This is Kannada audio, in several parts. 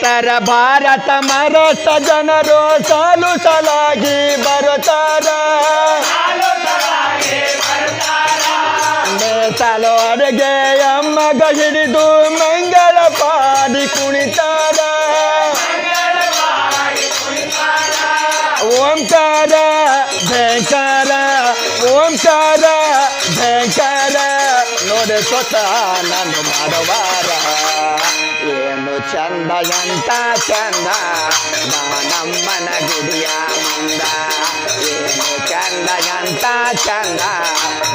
ಉತ್ತರ ಭಾರತ ಮರತ ಜನರು ಸಾಲು ಸಲಾಗಿ ಬರುತ್ತಾರ. ಮೇಸಲು ಅಡುಗೆ ಅಮ್ಮಗ ಹಿಡಿದು ಮಂಗಳ ಪಾಡಿ ಕುಣಿತಾರ. ಓಂಕಾರ, ಭಯಂಕಾರ ಓಂಕಾರ, ಭಯಂಕಾರ. ನೋಡಿ ಸ್ವತಃ ನಾನು ಮಾಡುವಾರ. ಚಂದ ಎಂತ ಚಂದ ನಮ್ಮನ ಗುಡಿಯ ಮುಂದ ಏನು ಚಂದ ಎಂತ ಚಂದ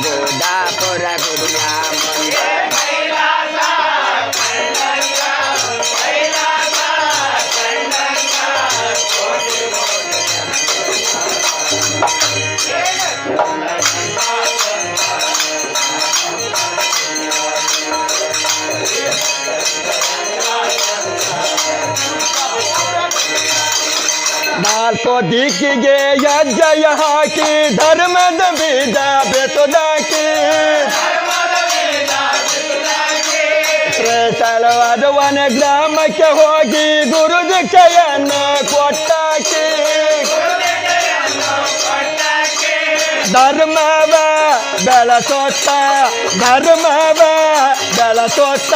ಗೋದಾಪುರ ಗುಡಿಯ ಮುಂದ बेटो दिख यज्ञ यहाँ की धर्म दबीदा बेटो डाकी वन ग्राम के होगी गुरुद चयन कोटा की धर्म ಧರ್ಮವ ಬೆಳಸೋತ್ತ ಧರ್ಮವ ಬೆಳಸೋತ್ತ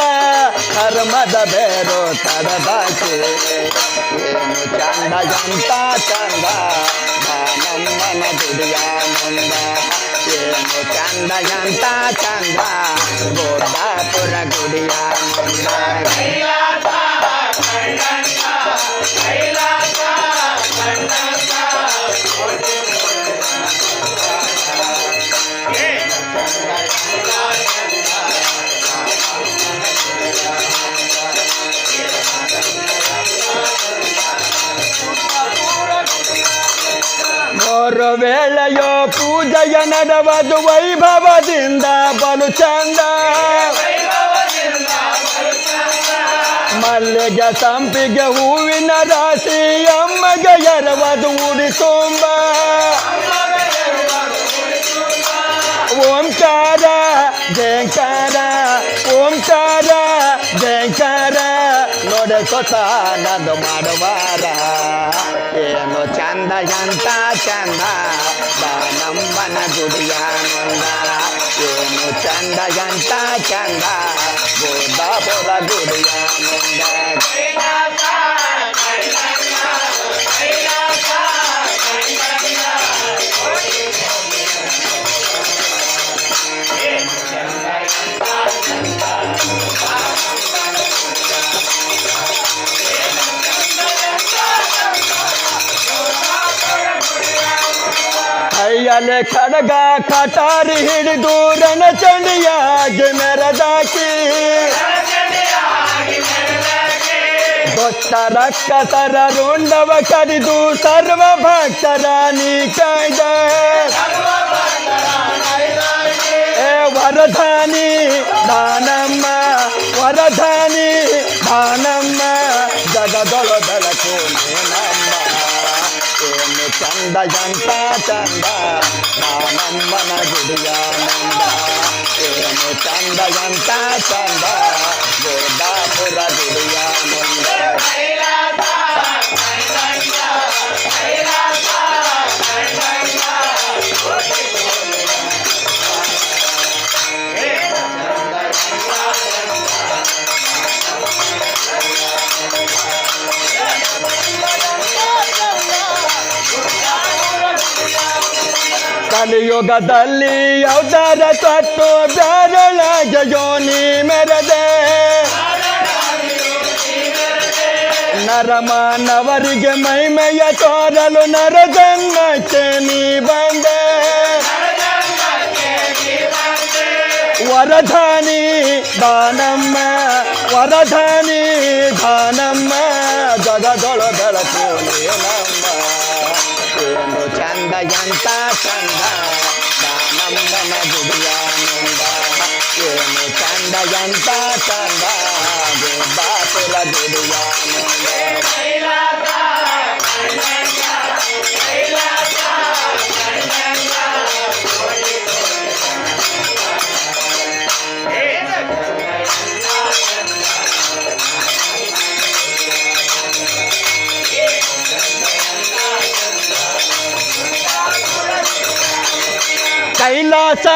ಧರ್ಮದ ಬೇರು ತಡದಾಕಿ ಏನು ಚಂದ ಎಂತ ಚಂದ ನಮ್ಮನ ದುಡಿಯ ಮುಂದ ಏನು ಚಂದ ಎಂತ ಚಂದ ಗೋದಾಪುರ ಗುಡಿಯ ವೇಳೆಯೋ ಪೂಜೆಯ ನಡವದು ವೈಭವದಿಂದ ಬಲು ಚಂದ. ಮಲ್ಲಿಗೆ ಸಂಪಿಗೆ ಹೂವಿನ ರಾಶಿ, ಅಮ್ಮಗೆ ಎರವದು ಉಡಿ ತುಂಬ. ಓಂಕಾರ, ಜಯಂಕಾರ ಓಂಕಾರ, ಜಯಂಕಾರ. ನೋಡ ಸ್ವತಃ ನಂದು ಮಾಡುವಾರ. ಏನು ಚಂದ ಎಂತ ಚಂದ ನಮ್ಮನ ಗುಡಿಯ ಮುಂದ ಏನು ಚಂದ ಎಂತ ಚಂದ ಗೋದಾಪುರ ಗುಡಿಯ ಮುಂದ ಕೈಯಲೆ ಖಡ್ಗ ಕಟಾರಿ ಹಿಡಿದು ರಣಚಂಡಿಯಾಗಿ ಮೆರೆದಾಕಿ ಭಕ್ತ ರಕ್ಕಸರ ರುಂಡವ ಕಡಿದು ಸರ್ವ ಭಕ್ತರ ನೀ ಕಾಯ್ದ ಏ ವರಧಾನಿ ದಾನಮ್ಮ ವರಧಾನಿ ದಾನಮ್ಮ ಜಗದೊಳದಳಕು ಚಂದ ಎಂತ ಚಂದ ನಮ್ಮನ ಗುಡಿಯ ನಂದ ಏನು ಚಂದ ಎಂತ ಚಂದ ಗೋದಾಪುರ ಗುಡಿಯ ಕಲಿಯುಗದಲ್ಲಿ ಅವತಾರ ತೊಟ್ಟು ಬ್ಯಾರಳಾಗ ಯೋನಿ ಮೆರೆದೆ ನರಮಾನವರಿಗೆ ಮೈಮೆಯ ತೋರಲು ನರಜನ್ಮಕ್ಕೆ ನೀ ಬಂದೆ ವರಧಾನಿ ದಾನಮ್ಮ ವರಧಾನಿ ದಾನಮ್ಮ ಜಗದೊಳ ಬೆಳಕು ನಮ್ಮ నందు చందయంత చంద దానందన గుడియానంద ఏమి చందయంత చంద. கைலாச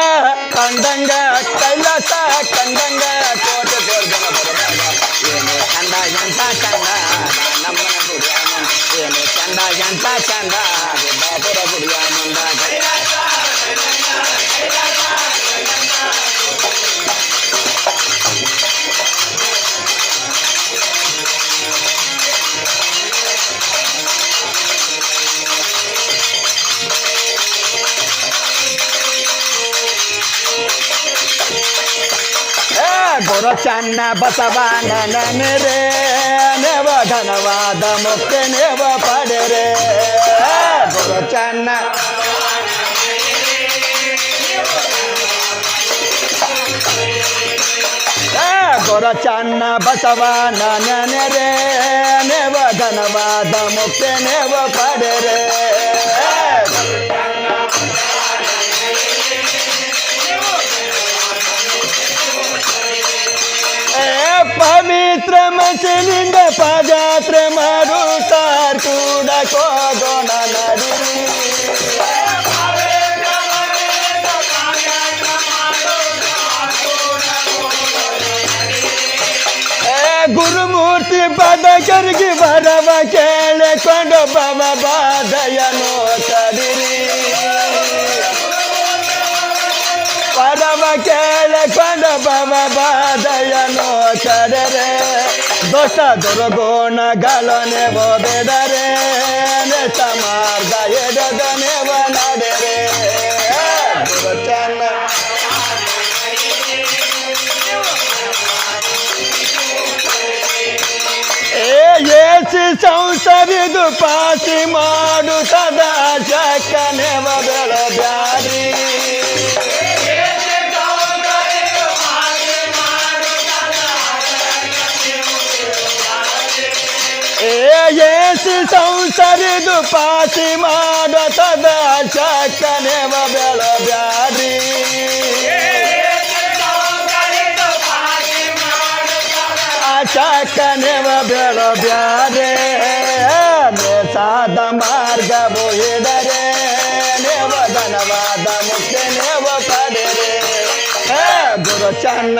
கண்டங்க கைலாச கண்டங்க கோட்டை பேர் கண்டா ஜனதா கண்டா நம்ம புரியாம ஏனே கண்டா கண்டா ಗುರು ಚನ್ನ ಬಸವನ ನೆನೆರೆ ನೆವ ಧನವಾದ ಮುಕ್ತಿ ನೆವ ಪಡೆರೆ ಏ ಗುರು ಚನ್ನ ಏ ಗುರು ಚನ್ನ ಬಸವನ ನೆನೆರೆ ನೆವ ಧನವಾದ ಮುಕ್ತಿ ನೆವ ಪಡೆರೆ ಪವಿತ್ರ ಮಸಲಿಂದ ಪಾದಯಾತ್ರೆ ಮಾಡುತ್ತಾರ್ ಕೂಡ ಕೋಗೋಣ ನಡಿರಿ ಏ ಗುರುಮೂರ್ತಿ ಬದಕರಿಗೆ ಬರವ ಕೇಳಿಕೊಂಡು ಬವ ಬಾದಯನು ತಡಿರಿ ಪರಮ ಕೇಳಿಕೊಂಡು ಬವ ಬಾದಯನು ತಡರೆ ದೋಷ ದುರ್ಗುಣಗಳನ್ನೆವೋ ಬಿಡರೆ ನೆಟ್ಟ ಮಾರ್ಗ ಎಡದನೆವ ನಡೆರೆ ಏಸಿ ಸಂಸರಿದು ಪಾಸಿ ಮಾಡುತ್ತದ ಶಕ್ಕನೆವ ಬೆಳಬ್ಯಾರಿ ಏ ಸಂಸರಿದು ಪಾಸಿ ಮಾಡುತ್ತದ ಚಕ್ಕನೆವ ಬೆಳಬ್ಯಾರಿ. ಚಕ್ಕನೆವ ಬೆಳಬ್ಯಾರೆ. ಸಾದ ಮಾರ್ಗವು ಹಿಡರೆ, ನೆವ ಧನವಾದ ಮುಖ್ಯ ನೆವ ಪಡೆರೆ. ಗುರು ಚನ್ನ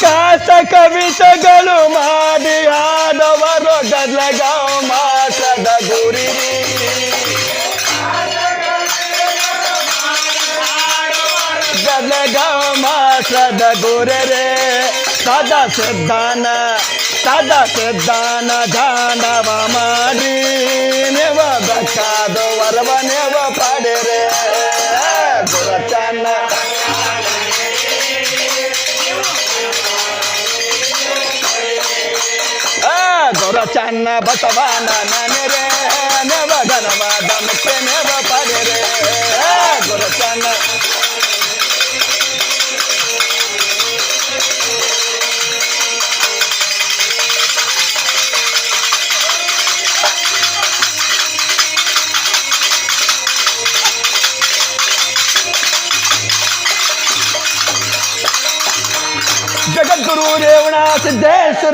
ಕಾಸ ಕವಿತೆಗಳು ಮಾಡಿ ಆದವರು ಗದ್ಲಗಾವ್ ಮಾಸದ ಗುರಿ. ಗದ್ಲಗಾವ್ ಮಾಸದ ಗುರರೆ, ಸದಾ ಸಿದ್ಧಾನ ಸದಾ ಸಿದ್ಧಾನ ದಾನವ ಮಾಡಿ. ನೆವ ಬೇಕಾದ ಗುರಚನ್ನ ಬಸವನ ನೆನೆರೆ ನೆವ ಘನವಾದ ಮುಖ್ಯ ನೆವ ಪಡೆರೆ ಗುರಚನ್ನ ಜಗದ್ಗುರು ರೇವಣ ಸಿದ್ದೇಶ್ವರ